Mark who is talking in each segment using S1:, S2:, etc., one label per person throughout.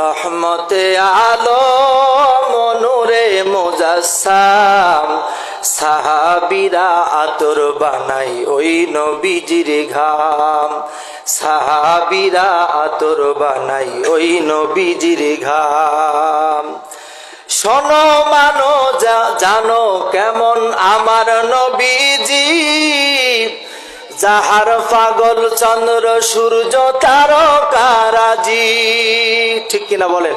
S1: রহমতে আলো মনুরে মোজাসাম সাহাবিরা আতর বানাই ওই নবীজির ঘাম। সাহাবিরা আতর বানাই ওই নবীজির ঘাম। শোনো মানো জানো কেমন আমার নবীজি। যাহার পাগল চন্দ্র, সূর্য তারকারাজি ঠিক কিনা বলেন?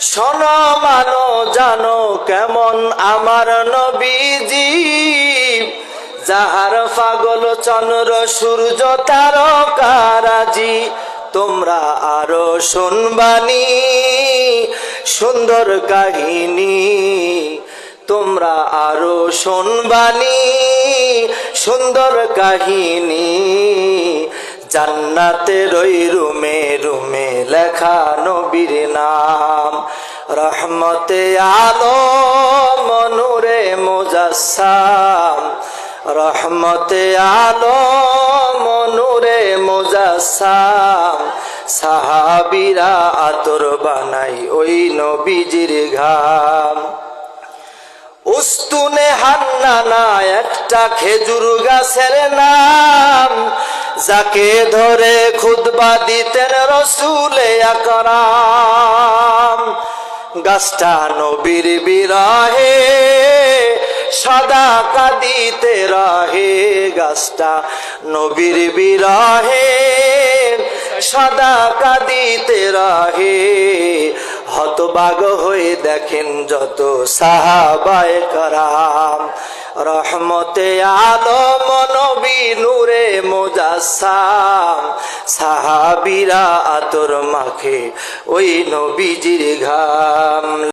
S1: শোনো মানো, জানো কেমন আমার নবীজি। যাহার পাগল চন্দ্র, সূর্য তারকারাজি তোমরা আরও শুনবানি, সুন্দর কাহিনী। তোমরা আরও শুনবানি। সুন্দর কাহিনী। জান্নাতে রই রুমে রুমে লেখা নবীর নাম। রহমতে আলো মনুরে মোজাসাম রহমতে আলো মনুরে মোজাসাম সাহাবিরা আতর বানাই ওই নবীজির ঘাম। উস্তুনে হান্নানা একটা খেজুর গাছের নাম। যাকে ধরে খুদবা দিতেন রসুলে আকরাম। গাছটা নবীর বিরাহে সাদা কাঁদিতে রাহে। গাছটা নবীর বিরাহে সদা কাঁদিতে রহে। হতবাগ হয়ে দেখেন যত সাহাবায় কারাম। রহমতে আলম নবী নূরে মোজাসাম সাহাবিরা আতর মাখে ওই নবীজির ঘাম।